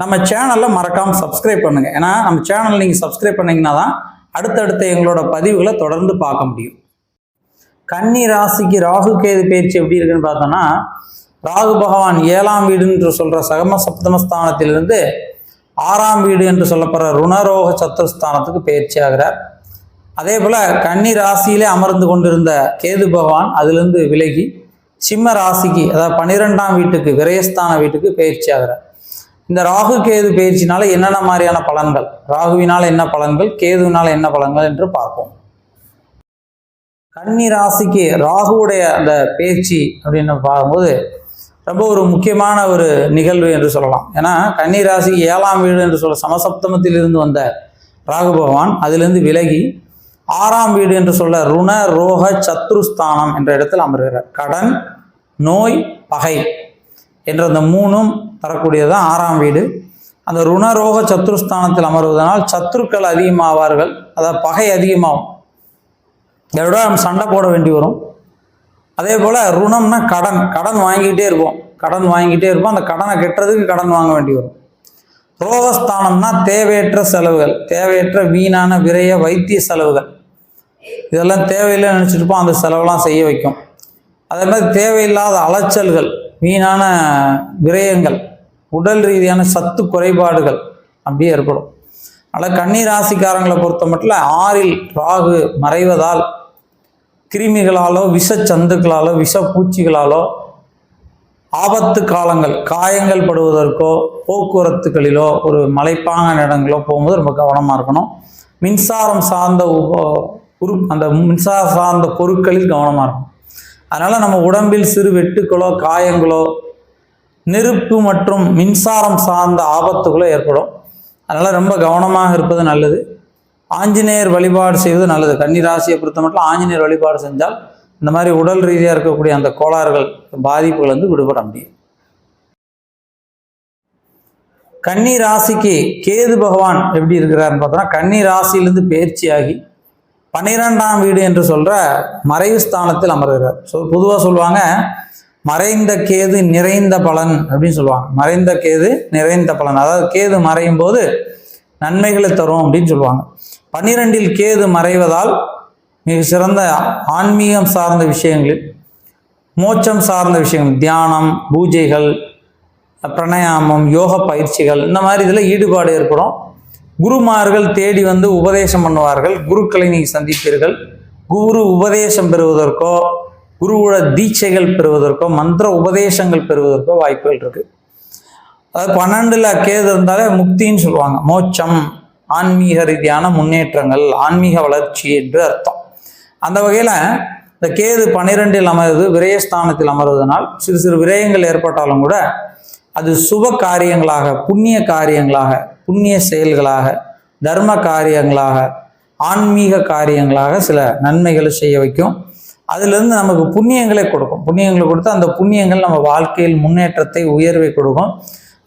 நம்ம சேனலில் மறக்காமல் சப்ஸ்கிரைப் பண்ணுங்கள் ஏன்னா நம்ம சேனல் நீங்கள் சப்ஸ்கிரைப் பண்ணிங்கன்னா தான் அடுத்தடுத்த எங்களோட பதிவுகளை தொடர்ந்து பார்க்க முடியும். கன்னி ராசிக்கு ராகு கேது பயிற்சி எப்படி இருக்குன்னு பார்த்தோன்னா ராகு பகவான் ஏழாம் வீடு என்று சொல்கிற சகம சப்தமஸ்தானத்திலிருந்து ஆறாம் வீடு என்று சொல்லப்படுற ருணரோக சத்துருஸ்தானத்துக்கு பயிற்சி ஆகிறார். அதே போல் கன்னி ராசியிலே அமர்ந்து கொண்டிருந்த கேது பகவான் அதிலிருந்து விலகி சிம்ம ராசிக்கு அதாவது பன்னிரெண்டாம் வீட்டுக்கு விரயஸ்தான வீட்டுக்கு பயிற்சி ஆகிறார். இந்த ராகு கேது பயிற்சினால என்னென்ன மாதிரியான பலன்கள்? ராகுவினால் என்ன பலன்கள்? கேதுவினால் என்ன பலன்கள் என்று பார்ப்போம். கன்னி ராசிக்கு ராகுவுடைய அந்த பேச்சு அப்படின்னு பார்க்கும்போது ரொம்ப ஒரு முக்கியமான ஒரு நிகழ்வு என்று சொல்லலாம். ஏன்னா கன்னி ராசிக்கு ஏழாம் வீடு என்று சொல்ல சமசப்தமத்திலிருந்து வந்த ராகு பகவான் அதிலிருந்து விலகி ஆறாம் வீடு என்று சொல்ல ருண ரோக சத்ருஸ்தானம் என்ற இடத்தில் அமர்கிறார். கடன் நோய் பகை என்ற அந்த மூணும் தரக்கூடியதுதான் ஆறாம் வீடு. அந்த ருணரோக சத்ருஸ்தானத்தில் அமர்வதனால் சத்துருக்கள் அதிகமாவார்கள். அதாவது பகை அதிகமாகும். இதோட நம்ம சண்டை போட வேண்டி வரும். அதே போல் ருணம்னா கடன் கடன் வாங்கிக்கிட்டே இருப்போம். கடன் வாங்கிக்கிட்டே இருப்போம். அந்த கடனை கட்டுறதுக்கு கடன் வாங்க வேண்டி வரும். ரோகஸ்தானம்னா தேவையற்ற செலவுகள் தேவையற்ற வீணான விரைய வைத்திய செலவுகள். இதெல்லாம் தேவையில்லை நினச்சிட்டு அந்த செலவெல்லாம் செய்ய வைக்கும். அதே மாதிரி தேவையில்லாத அலைச்சல்கள் வீணான விரயங்கள் உடல் ரீதியான சத்து குறைபாடுகள் அப்படியே ஏற்படும் அதனால் கன்னி ராசிக்காரங்களை பொறுத்த மட்டும் ஆறில் ராகு மறைவதால் கிருமிகளாலோ விஷ சந்துக்களாலோ விஷ பூச்சிகளாலோ ஆபத்து காலங்கள் காயங்கள் படுவதற்கோ போக்குவரத்துகளிலோ ஒரு மலைப்பான இடங்களோ போகும்போது ரொம்ப கவனமாக இருக்கணும். மின்சாரம் சார்ந்த உரு அந்த மின்சாரம் சார்ந்த பொருட்களில் கவனமாக இருக்கணும். அதனால் நம்ம உடம்பில் சிறு வெட்டுக்களோ காயங்களோ நெருப்பு மற்றும் மின்சாரம் சார்ந்த ஆபத்துகளை ஏற்படும். அதனால் ரொம்ப கவனமாக இருப்பது நல்லது. ஆஞ்சநேயர் வழிபாடு செய்வது நல்லது. கன்னிராசியை பொறுத்த மட்டும் ஆஞ்சநேயர் வழிபாடு செஞ்சால் இந்த மாதிரி உடல் ரீதியாக இருக்கக்கூடிய அந்த கோளாறுகள் பாதிப்புகள் வந்து விடுபட முடியும். கன்னி ராசிக்கு கேது பகவான் எப்படி இருக்கிறாருன்னு பார்த்தோம்னா கன்னி ராசியிலிருந்து பயிற்சியாகி பன்னிரெண்டாம் வீடு என்று சொல்கிற மறைவு ஸ்தானத்தில் அமர்கிறார். ஸோ பொதுவாக சொல்லுவாங்க மறைந்த கேது நிறைந்த பலன் அப்படின்னு சொல்லுவாங்க. மறைந்த கேது நிறைந்த பலன். அதாவது கேது மறையும் போது நன்மைகளை தரும் அப்படின்னு சொல்லுவாங்க. பன்னிரெண்டில் கேது மறைவதால் மிக சிறந்த ஆன்மீகம் சார்ந்த விஷயங்களில் மோட்சம் சார்ந்த விஷயங்கள் தியானம் பூஜைகள் பிரணயாமம் யோக பயிற்சிகள் இந்த மாதிரி இதில் ஈடுபாடு ஏற்படும். குருமார்கள் தேடி வந்து உபதேசம் பண்ணுவார்கள். குருக்களை நீங்கள் சந்திப்பீர்கள். குரு உபதேசம் பெறுவதற்கோ குருவுல தீட்சைகள் பெறுவதற்கோ மந்திர உபதேசங்கள் பெறுவதற்கோ வாய்ப்புகள் இருக்குது அதாவது பன்னெண்டுல கேது இருந்தாலே முக்தின்னு சொல்லுவாங்க. மோட்சம் ஆன்மீக ரீதியான முன்னேற்றங்கள் ஆன்மீக வளர்ச்சி என்று அர்த்தம். அந்த வகையில் இந்த கேது பன்னிரெண்டில் அமர்வது விரயஸ்தானத்தில் அமர்வதனால் சிறு சிறு விரயங்கள் ஏற்பட்டாலும் கூட அது சுப காரியங்களாக புண்ணிய காரியங்களாக புண்ணிய செயல்களாக தர்ம காரியங்களாக ஆன்மீக காரியங்களாக சில நன்மைகளை செய்ய வைக்கும். அதுலேருந்து நமக்கு புண்ணியங்களை கொடுக்கும். புண்ணியங்களை கொடுத்து அந்த புண்ணியங்கள் நம்ம வாழ்க்கையில் முன்னேற்றத்தை உயர்வை கொடுக்கும்.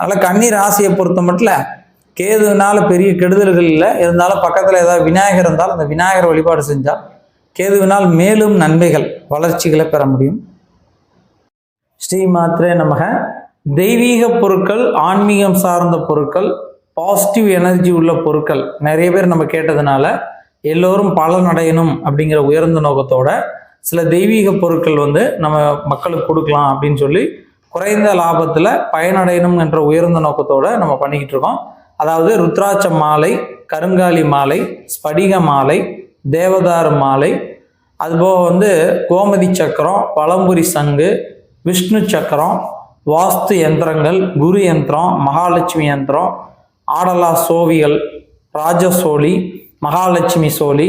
அதனால் கன்னி ராசியை பொறுத்த மட்டும் கேதுனால பெரிய கெடுதல்கள் இல்லை. இருந்தாலும் பக்கத்தில் ஏதாவது விநாயகர் இருந்தால் அந்த விநாயகர் வழிபாடு செஞ்சால் கேதுவினால் மேலும் நன்மைகள் வளர்ச்சிகளை பெற முடியும். ஸ்ரீ மாத்திரே நமக. தெய்வீக பொருட்கள் ஆன்மீகம் சார்ந்த பொருட்கள் பாசிட்டிவ் எனர்ஜி உள்ள பொருட்கள். நிறைய பேர் நம்ம கேட்டதுனால எல்லோரும் பலனடையணும் அப்படிங்கிற உயர்ந்த நோக்கத்தோட சில தெய்வீக பொருட்கள் வந்து நம்ம மக்களுக்கு கொடுக்கலாம் அப்படின்னு சொல்லி குறைந்த லாபத்தில் பயனடையணும் என்ற உயர்ந்த நோக்கத்தோடு நம்ம பண்ணிக்கிட்டு இருக்கோம். அதாவது ருத்ராட்ச மாலை கருங்காலி மாலை ஸ்படிக மாலை தேவதார் மாலை அதுபோக வந்து கோமதி சக்கரம் பழம்புரி சங்கு விஷ்ணு சக்கரம் வாஸ்து யந்திரங்கள் குரு யந்திரம் மகாலட்சுமி யந்திரம் ஆடலா சோவிகள் ராஜசோழி மகாலட்சுமி சோழி